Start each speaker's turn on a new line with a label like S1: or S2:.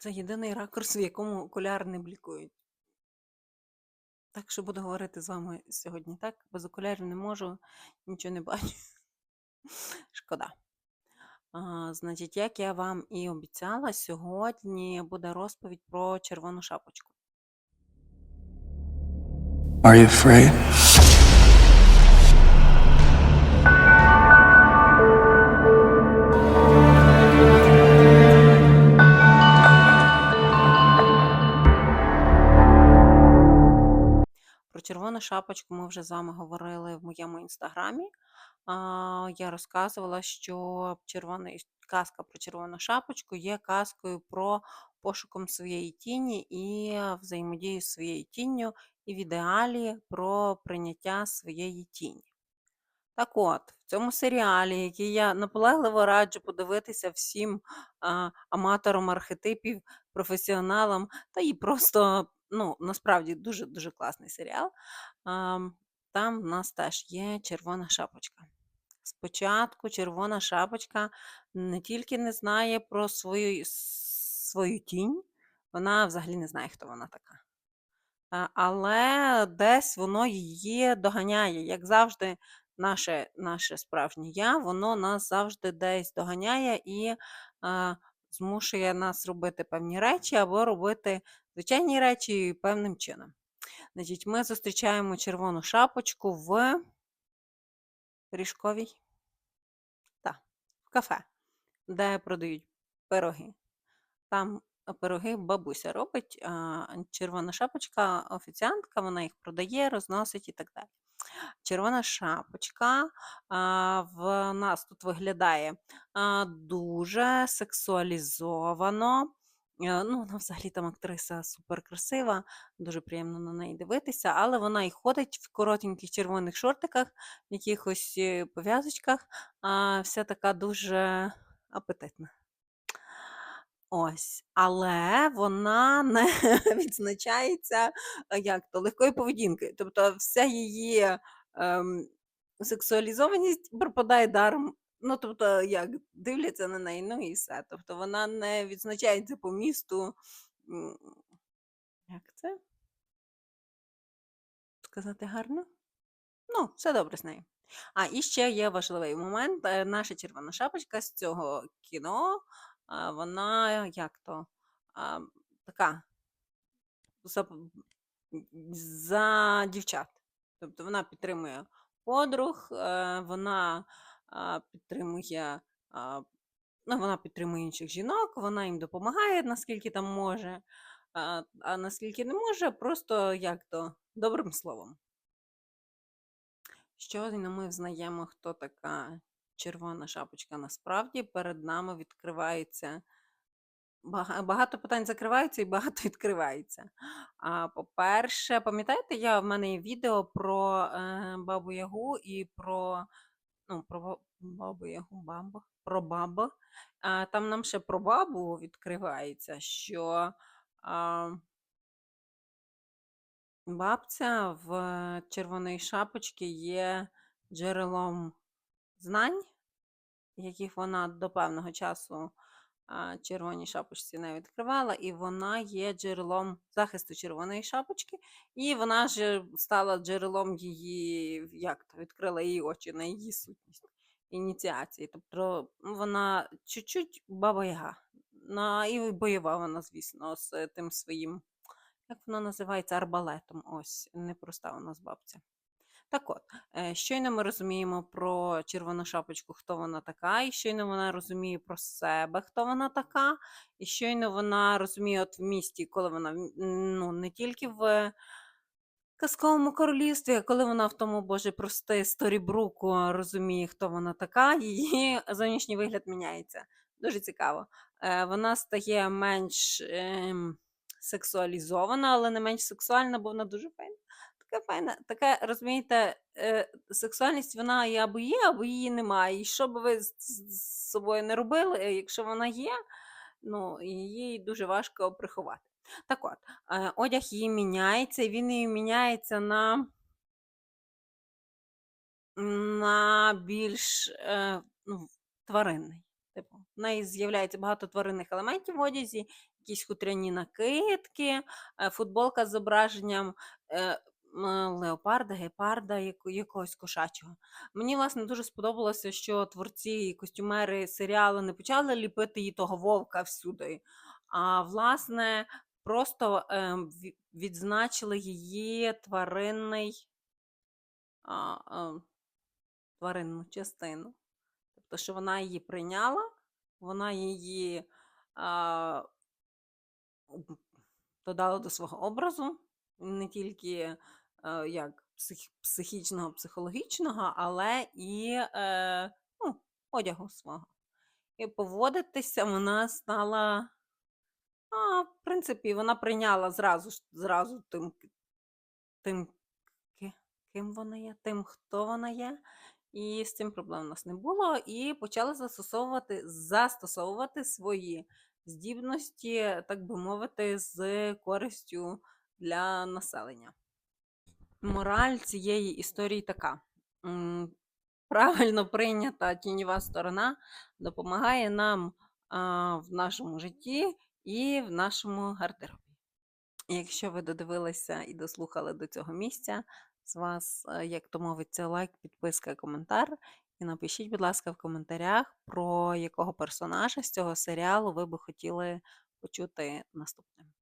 S1: Це єдиний ракурс, в якому окуляри не блікують. Так що буду говорити з вами сьогодні так. Без окулярів не можу, нічого не бачу. Шкода. А, значить, як я вам і обіцяла, сьогодні буде розповідь про червону шапочку.
S2: Are you afraid?
S1: Червону шапочку ми вже з вами говорили в моєму інстаграмі. Я розказувала, що червоний, казка про червону шапочку є казкою про пошуком своєї тіні і взаємодію з своєю тінню, і в ідеалі про прийняття своєї тіні. Так от, в цьому серіалі, який я наполегливо раджу подивитися всім а, аматорам архетипів, професіоналам, та і просто, ну, насправді дуже-дуже класний серіал. Там в нас теж є червона шапочка. Спочатку червона шапочка не тільки не знає про свою, свою тінь, вона взагалі не знає, хто вона така. Але десь воно її доганяє. Як завжди, наше наше справжнє я, воно нас завжди десь доганяє і а, змушує нас робити певні речі або робити звичайні речі певним чином. Значить, Ми зустрічаємо червону шапочку в Ріжковій. Так, в кафе, де продають пироги. Там пироги бабуся робить, червона шапочка, офіціантка, вона їх продає, розносить і так далі. Червона шапочка а, в нас тут виглядає а, дуже сексуалізовано. Е, Ну, вона взагалі там актриса супер красива, дуже приємно на неї дивитися, але вона і ходить в коротеньких червоних шортиках, в якихось е, пов'язочках, а, вся така дуже апетитна. Ось, але вона не відзначається е, як то легкою поведінкою. Тобто вся її ем, сексуалізованість пропадає даром. Ну, тобто, як дивляться на неї, ну і все. Тобто вона не відзначається по місту. Як це? Сказати гарно? Ну, все добре з нею. А і ще є важливий момент. е, Наша червона шапочка з цього кіно, вона як то така за, за дівчат. Тобто вона підтримує подруг, е, вона підтримує, ну, вона підтримує інших жінок, вона їм допомагає, наскільки там може, а, наскільки не може, просто як то добрим словом. Щойно ми взнаємо, хто така червона шапочка насправді, перед нами відкривається багато питань закриваються і багато відкривається. А, по-перше, пам'ятаєте, я в мене є відео про е, бабу Ягу і про ну, про бабу Ягу, бабу, про бабу. А, там нам ще про бабу відкривається, що а, бабця в червоної шапочці є джерелом знань, яких вона до певного часу червоній шапочці не відкривала, і вона є джерелом захисту червоної шапочки, і вона ж стала джерелом її, як то відкрила її очі на її сутність ініціації. Тобто ну, вона чуть-чуть баба Яга. На, і бойова вона, звісно, з тим своїм, як воно називається, арбалетом. Ось, непроста у нас бабця. Так от, е, щойно ми розуміємо про червону шапочку, хто вона така, і щойно вона розуміє про себе, хто вона така, і щойно вона розуміє от в місті, коли вона ну, не тільки в казковому королівстві, а коли вона в тому, боже, прости, сторібруку розуміє, хто вона така, її зовнішній вигляд міняється. Дуже цікаво. Е, Вона стає менш ем, сексуалізована, але не менш сексуальна, бо вона дуже файна. Така файна, така, розумієте, е, сексуальність вона і або є, або її немає. І що би ви з, собою не робили, е, якщо вона є, ну, її дуже важко приховати. Так от, е, одяг її міняється, і він її міняється на, на більш ну, тваринний. Типу, в неї з'являється багато тваринних елементів в одязі, якісь хутряні накидки, футболка з зображенням леопарда, гепарда, якогось кошачого. Мені, власне, дуже сподобалося, що творці і костюмери серіалу не почали ліпити їй того вовка всюди, а власне просто е, відзначили її тваринний, а, е, тваринну частину. Тобто, що вона її прийняла, вона її а, додала до свого образу, не тільки як псих, психічного, психологічного, але і е, ну, одягу свого. І поводитися вона стала, а, в принципі, вона прийняла зразу, зразу тим, тим, ким вона є, тим, хто вона є. І з цим проблем у нас не було. І почали застосовувати, застосовувати свої здібності, так би мовити, з користю для населення. Мораль цієї історії така. Правильно прийнята тіньова сторона допомагає нам а, в нашому житті і в нашому гардеробі. Якщо ви додивилися і дослухали до цього місця, з вас, е, як то мовиться, лайк, підписка, коментар. І напишіть, будь ласка, в коментарях, про якого персонажа з цього серіалу ви би хотіли почути наступним.